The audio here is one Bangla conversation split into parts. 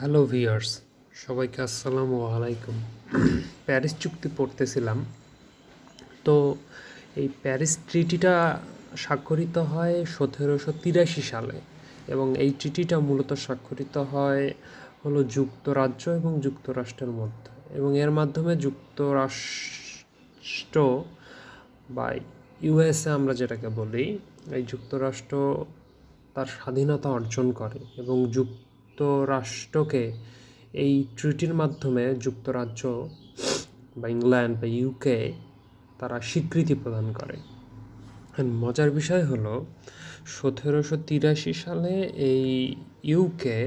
হ্যালো ভিয়ার্স সবাইকে আসসালামু আলাইকুম। প্যারিস চুক্তি পড়তেছিলাম। তো এই প্যারিস ট্রিটিটা স্বাক্ষরিত হয় সতেরোশো তিরাশি সালে এবং এই ট্রিটিটা মূলত স্বাক্ষরিত হয় হলো যুক্তরাজ্য এবং যুক্তরাষ্ট্রের মধ্যে এবং এর মাধ্যমে যুক্তরাষ্ট্র বা ইউএসএ আমরা যেটাকে বলি, এই যুক্তরাষ্ট্র তার স্বাধীনতা অর্জন করে এবং যুক্তরাষ্ট্রকে এই ট্রিটির মাধ্যমে যুক্তরাজ্য বা ইংল্যান্ড বা ইউকে তারা স্বীকৃতি প্রদান করে। মজার বিষয় হলো, সতেরোশো তিরাশি সালে এই ইউকে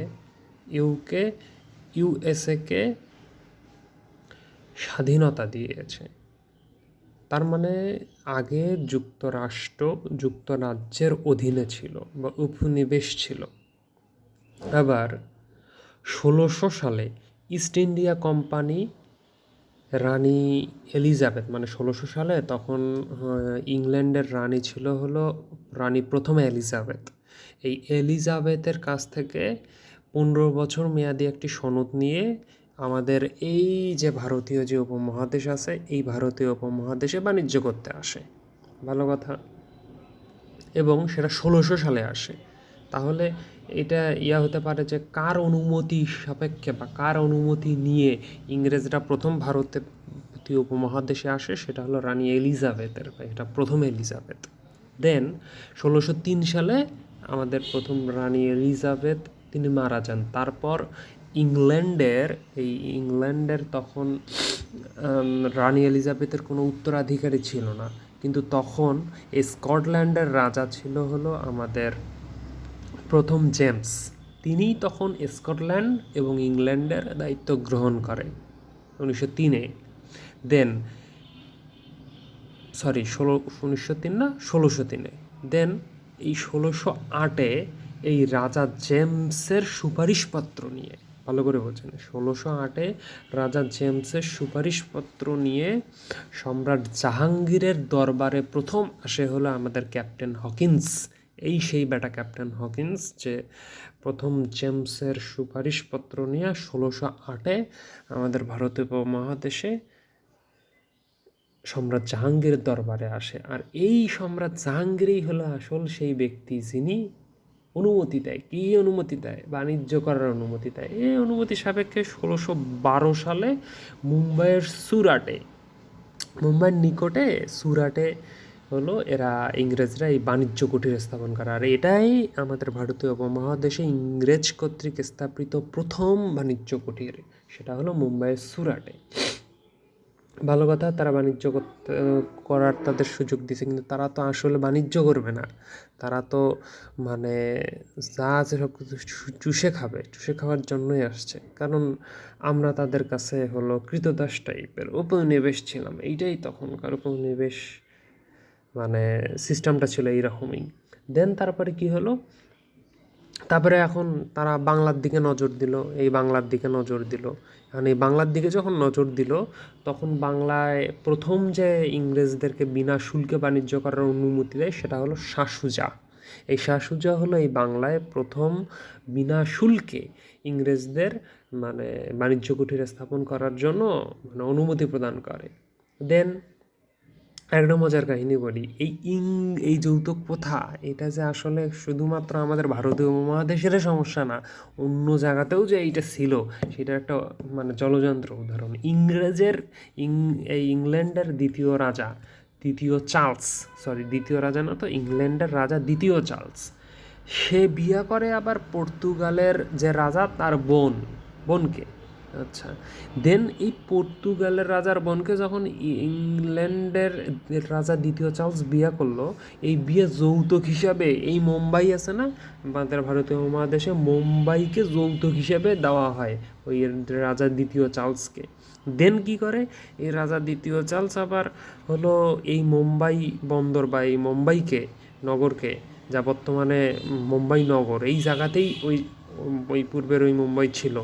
ইউকে ইউএসএকে স্বাধীনতা দিয়েছে। তার মানে আগে যুক্তরাষ্ট্র যুক্তরাজ্যের অধীনে ছিল বা উপনিবেশ ছিল। আবার ষোলোশো সালে ইস্ট ইন্ডিয়া কোম্পানি রানী এলিজাবেথ মানে ষোলোশো সালে তখন ইংল্যান্ডের রানী ছিল হলো রানী প্রথম এলিজাবেথ। এই এলিজাবেথের কাছ থেকে পনেরো বছর মেয়াদি একটি সনদ নিয়ে আমাদের এই যে ভারতীয় যে উপমহাদেশ আছে, এই ভারতীয় উপমহাদেশে বাণিজ্য করতে আসে। ভালো কথা। এবং সেটা ষোলোশো সালে আসে। তাহলে এটা ইয়া হতে পারে যে কার অনুমতি সাপেক্ষে বা কার অনুমতি নিয়ে ইংরেজরা প্রথম ভারতীয় উপমহাদেশে আসে সেটা হলো রানী এলিজাবেথের বা এটা প্রথম এলিজাবেথ। দেন ষোলোশো তিন সালে আমাদের প্রথম রানী এলিজাবেথ, তিনি মারা যান। তারপর ইংল্যান্ডের, এই ইংল্যান্ডের তখন রানী এলিজাবেথের কোনো উত্তরাধিকারী ছিল না। কিন্তু তখন এই স্কটল্যান্ডের রাজা ছিল হলো আমাদের প্রথম জেমস। তিনিই তখন স্কটল্যান্ড এবং ইংল্যান্ডের দায়িত্ব গ্রহণ করেন উনিশশো তিনে। দেন সরি ষোলো, উনিশশো তিন না, ষোলোশো তিনে। দেন এই ষোলোশো আটে এই রাজা জেমসের সুপারিশপত্র নিয়ে, ভালো করে বলছেন, ষোলোশো আটে রাজা জেমসের সুপারিশপত্র নিয়ে সম্রাট জাহাঙ্গীরের দরবারে প্রথম আসে হলো আমাদের ক্যাপ্টেন হকিন্স। এই সেই ব্যাটা ক্যাপ্টেন হকিন্স যে প্রথম জেমসের সুপারিশপত্র নিয়ে ষোলোশো আটে আমাদের ভারতীয় উপমহাদেশে সম্রাট জাহাঙ্গীরের দরবারে আসে। আর এই সম্রাট জাহাঙ্গীরই হলো আসল সেই ব্যক্তি যিনি অনুমতি দেয়। কী অনুমতি দেয়? বাণিজ্য করার অনুমতি দেয়। এই অনুমতি সাপেক্ষে ষোলোশো বারো সালে মুম্বাইয়ের সুরাটে, মুম্বাইয়ের নিকটে সুরাটে হলো এরা ইংরেজরা এই বাণিজ্য কুটির স্থাপন করে। আর এটাই আমাদের ভারতীয় উপমহাদেশে ইংরেজ কর্তৃক স্থাপিত প্রথম বাণিজ্য কুটির, সেটা হলো মুম্বাইয়ের সুরাটে। ভালো কথা, তারা বাণিজ্য করার তাদের সুযোগ দিছে, কিন্তু তারা তো আসলে বাণিজ্য করবে না। তারা তো মানে যা আছে সব কিছু চুষে খাবে, চুষে খাওয়ার জন্যই আসছে। কারণ আমরা তাদের কাছে হলো কৃতদাস টাইপের। উপনিবেশ ছিলাম, এইটাই তখনকার উপনিবেশ মানে সিস্টেমটা ছিল এইরকমই। দেন তারপরে কি হলো? তারপরে এখন তারা বাংলার দিকে নজর দিল, এই বাংলার দিকে নজর দিল। এখন এই বাংলার দিকে যখন নজর দিল, তখন বাংলায় প্রথম যে ইংরেজদেরকে বিনা শুল্কে বাণিজ্য করার অনুমতি দেয়, সেটা হলো শাসুজা এই শাসুজা হলো এই বাংলায় প্রথম বিনা শুল্কে ইংরেজদের মানে বাণিজ্য কুটির স্থাপন করার জন্য মানে অনুমতি প্রদান করে। দেন একটা মজার কাহিনী বলি। এই ইং, এই যৌতুক প্রথা, এটা যে আসলে শুধুমাত্র আমাদের ভারতীয় উপমহাদেশের সমস্যা না, অন্য জায়গাতেও যে এইটা ছিল, সেটা একটা মানে জলযন্ত্র উদাহরণ। ইংরেজের, ইং, এই ইংল্যান্ডের দ্বিতীয় রাজা, দ্বিতীয় চার্লস সরি দ্বিতীয় রাজা না তো, ইংল্যান্ডের রাজা দ্বিতীয় চার্লস, সে বিয়ে করে আবার পর্তুগালের যে রাজা, তার বোন, বোনকে। আচ্ছা। দেন এই পর্তুগালের রাজার বোনকে যখন ইংল্যান্ডের রাজা দ্বিতীয় চার্লস বিয়া করল, এই বিয়ে যৌতুক হিসাবে এই মুম্বাই আছে না? আমাদের ভারতীয় মহাদেশে মুম্বাইকে যৌতুক হিসাবে দেওয়া হয় ওই রাজা দ্বিতীয় চার্লসকে। দেন কি করে? এই রাজা দ্বিতীয় চার্লস আবার হলো এই মুম্বাই বন্দর বা এই মুম্বাইকে, নগরকে, যা বর্তমানে মুম্বাই নগর, এই জায়গাতেই ওই ওই পূর্বের ওই মুম্বাই ছিল।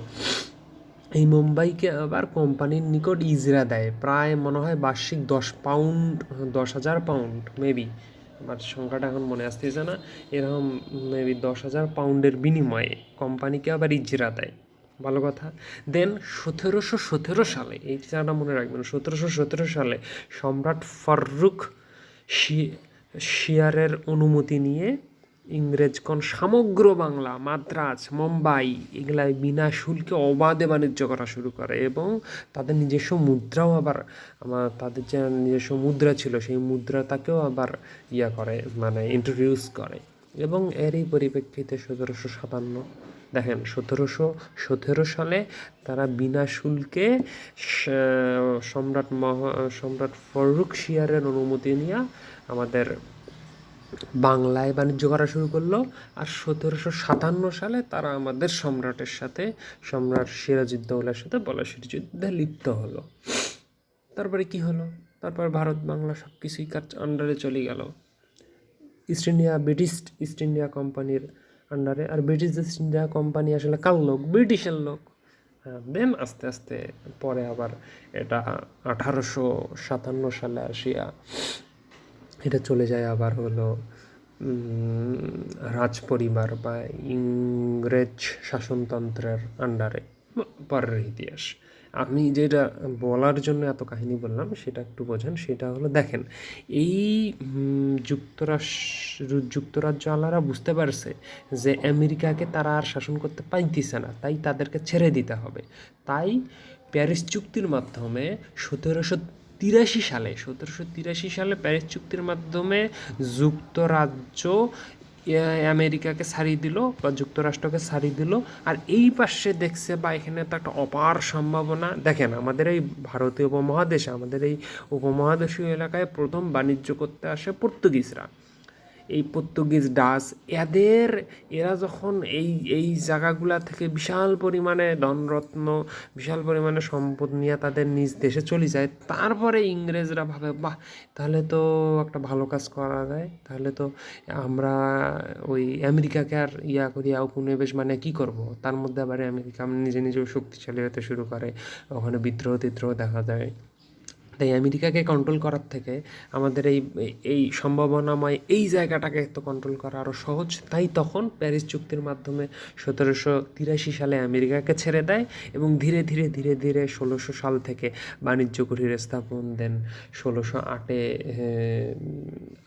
এই মুম্বাইকে আবার কোম্পানির নিকট ইজরা দেয়। প্রায় মনে হয় বার্ষিক দশ পাউন্ড, দশ হাজার পাউন্ড মেবি আমার সংখ্যাটা এখন মনে আসতেছে না। এরকম মেবি দশ হাজার পাউন্ডের বিনিময়ে কোম্পানিকে আবার ইজরা দেয়। ভালো কথা। দেন সতেরোশো সতেরো সালে, এই জায়গাটা মনে রাখবেন, সতেরোশো সতেরো সালে সম্রাট ফারুক শিয়ারের অনুমতি নিয়ে ইংরেজগণ সমগ্র বাংলা, মাদ্রাজ, মুম্বাই, এগুলাই বিনা শুল্কে অবাধে বাণিজ্য করা শুরু করে এবং তাদের নিজস্ব মুদ্রাও আবার আমার, তাদের যে নিজস্ব মুদ্রা ছিল, সেই মুদ্রাটাকেও আবার ইয়া করে মানে ইন্ট্রোডিউস করে এবং এরই পরিপ্রেক্ষিতে সতেরোশো সাতান্ন, দেখেন সতেরোশো, সতেরো সালে তারা বিনা শুল্কে সম্রাট মহ, সম্রাট ফরুক শিয়ারের অনুমতি নিয়ে আমাদের বাংলায় বাণিজ্য করা শুরু করল আর সতেরোশো সাতান্ন সালে তারা আমাদের সম্রাটের সাথে, সম্রাট সিরাজউদ্দৌলার সাথে পলাশির যুদ্ধে লিপ্ত হলো। তারপরে কি হলো? তারপর ভারত, বাংলা সব কিছুই কার আন্ডারে চলে গেল। East India, British East India কোম্পানির আন্ডারে আর ব্রিটিশ ইস্ট ইন্ডিয়া কোম্পানি আসলে কাল লোক? ব্রিটিশের লোক। হ্যাঁ দেন আস্তে আস্তে পরে আবার এটা আঠারোশো সাতান্ন সালে আসিয়া এটা চলে যায় আবার হলো রাজ পরিবার বা ইংরেজ শাসনতন্ত্রের আন্ডারে পরের ইতিহাস। আমি যেটা বলার জন্য এত কাহিনী বললাম, সেটা একটু বোঝেন, সেটা হলো দেখেন, এই যুক্তরাষ্ট্র যুক্তরাজ্য আলারা বুঝতে পারছে যে আমেরিকাকে তারা আর শাসন করতে পাইতেছে না, তাই তাদেরকে ছেড়ে দিতে হবে। তাই প্যারিস চুক্তির মাধ্যমে সতেরোশো তিরাশি সালে, সতেরোশো তিরাশি সালে প্যারিস চুক্তির মাধ্যমে যুক্তরাজ্য আমেরিকাকে ছাড়িয়ে দিল বা যুক্তরাষ্ট্রকে ছাড়িয়ে দিল। আর এই পাশে দেখছে বা এখানে তো একটা অপার সম্ভাবনা। দেখেন, আমাদের এই ভারতীয় উপমহাদেশে, আমাদের এই উপমহাদেশীয় এলাকায় প্রথম বাণিজ্য করতে আসে পর্তুগিজরা। এই পর্তুগিজ ডাচ, এদের, এরা যখন এই এই জায়গাগুলা থেকে বিশাল পরিমাণে ধনরত্ন, বিশাল পরিমাণে সম্পদ নিয়ে তাদের নিজ দেশে চলে যায়, তারপরে ইংরেজরা ভাবে, বাহ, তাহলে তো একটা ভালো কাজ করা যায়। তাহলে তো আমরা ওই আমেরিকাকে আর ইয়া করি উপনিবেশ মানে কি করব? তার মধ্যে আবার আমেরিকা নিজে নিজেও শক্তিশালী হতে শুরু করে। ওখানে বিদ্রোহ টিদ্রোহ দেখা যায়। তাই আমেরিকাকে কন্ট্রোল করার থেকে আমাদের এই এই সম্ভাবনাময় এই জায়গাটাকে তো কন্ট্রোল করা আরও সহজ। তাই তখন প্যারিস চুক্তির মাধ্যমে সতেরোশো তিরাশি সালে আমেরিকাকে ছেড়ে দেয় এবং ধীরে ধীরে ধীরে ধীরে ষোলোশো সাল থেকে বাণিজ্য কুঠির স্থাপন দেন। ষোলোশো আটে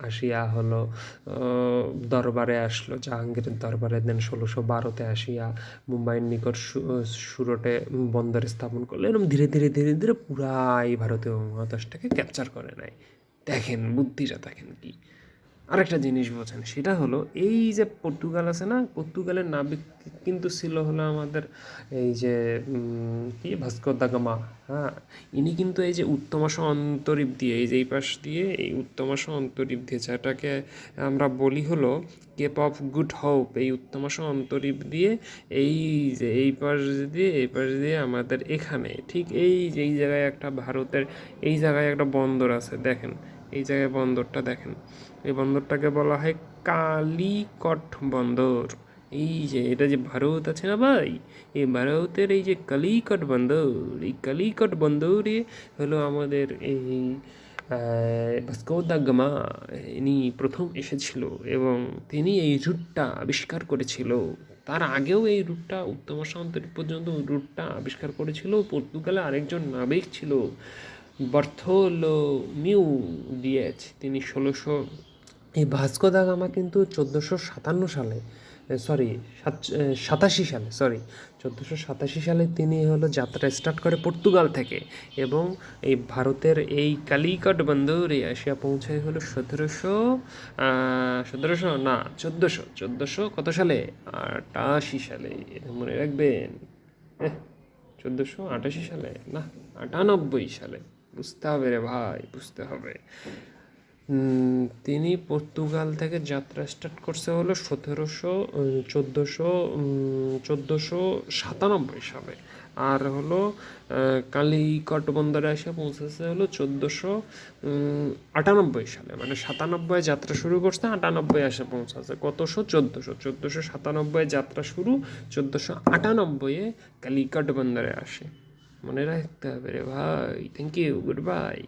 আসিয়া হলো দরবারে আসলো, জাহাঙ্গীরের দরবারে দেন। ষোলোশো বারোতে আসিয়া মুম্বাইয়ের নিকট সুরটে বন্দর স্থাপন করল এরকম ধীরে ধীরে ধীরে ধীরে পুরাই ভারতীয় মহাদেশটাকে ক্যাপচার করে নেয় দেখেন বুদ্ধিটা দেখেন কি। আরেকটা জিনিস বোঝেন, সেটা হলো এই যে পর্তুগাল আছে না, পর্তুগালের নাবিক কিন্তু ছিল হলো আমাদের এই যে কি? ভাস্কর দা গামা হ্যাঁ? ইনি কিন্তু এই যে উত্তমাস অন্তরীপ দিয়ে, এই যে এই পাশ দিয়ে এই উত্তমাস অন্তরীপ দিয়ে, যেটাকে আমরা বলি হলো কেপ অফ গুড হোপ, এই উত্তমাস অন্তরীপ দিয়ে এই যে এই পাশ দিয়ে, এই পাশ দিয়ে আমাদের এখানে, ঠিক এই যে এই জায়গায় একটা ভারতের, এই জায়গায় একটা বন্দর আছে, দেখেন। এই জায়গায় বন্দরটা দেখেন। এই বন্দরটাকে বলা হয় কালিকট বন্দর। এই যে, এটা যে ভারত আছে না ভাই? এই ভারতের এই যে কালিকট বন্দর, এই কালিকট বন্দরে হলো আমাদের এই ভাস্কো দা গামা, ইনি প্রথম এসেছিল এবং তিনি এই রুটটা আবিষ্কার করেছিল। তার আগেও এই রুটটা, উত্তম সামন্তরী পর্যন্ত রুটটা আবিষ্কার করেছিল। পর্তুগালে আরেকজন নাবিক ছিল বার্থোলো মিউ ডিএচ তিনি ষোলোশো এই ভাস্কো দা গামা কিন্তু চোদ্দোশো সাতান্ন সালে সরি সাতাশি সালে সরি চোদ্দোশো সাতাশি সালে তিনি হলো যাত্রা স্টার্ট করে পর্তুগাল থেকে এবং এই ভারতের এই কালিকট বন্দরে আসিয়া পৌঁছায় হলো সতেরোশো সতেরোশো না, চোদ্দোশো চোদ্দোশো কত সালে? আটাশি সালে মনে রাখবেন। চোদ্দোশো আটাশি সালে না, আটানব্বই সালে। বুঝতে হবে রে ভাই, বুঝতে হবে। তিনি পর্তুগাল থেকে যাত্রা স্টার্ট করছে হলো সতেরোশো চোদ্দোশো চোদ্দোশো সাতানব্বই সালে। আর হলো কালিকট বন্দরে এসে পৌঁছেছে হলো চোদ্দোশো আটানব্বই সালে। মানে সাতানব্বই যাত্রা শুরু করছে, আটানব্বই এসে পৌঁছাছে। কতশো? চোদ্দোশো। চোদ্দোশো সাতানব্বই যাত্রা শুরু, চোদ্দোশো আটানব্বইয়ে কালিকট বন্দরে আসে। মনে রাখতে হবে রে ভাই থ্যাংক ইউ গুড বাই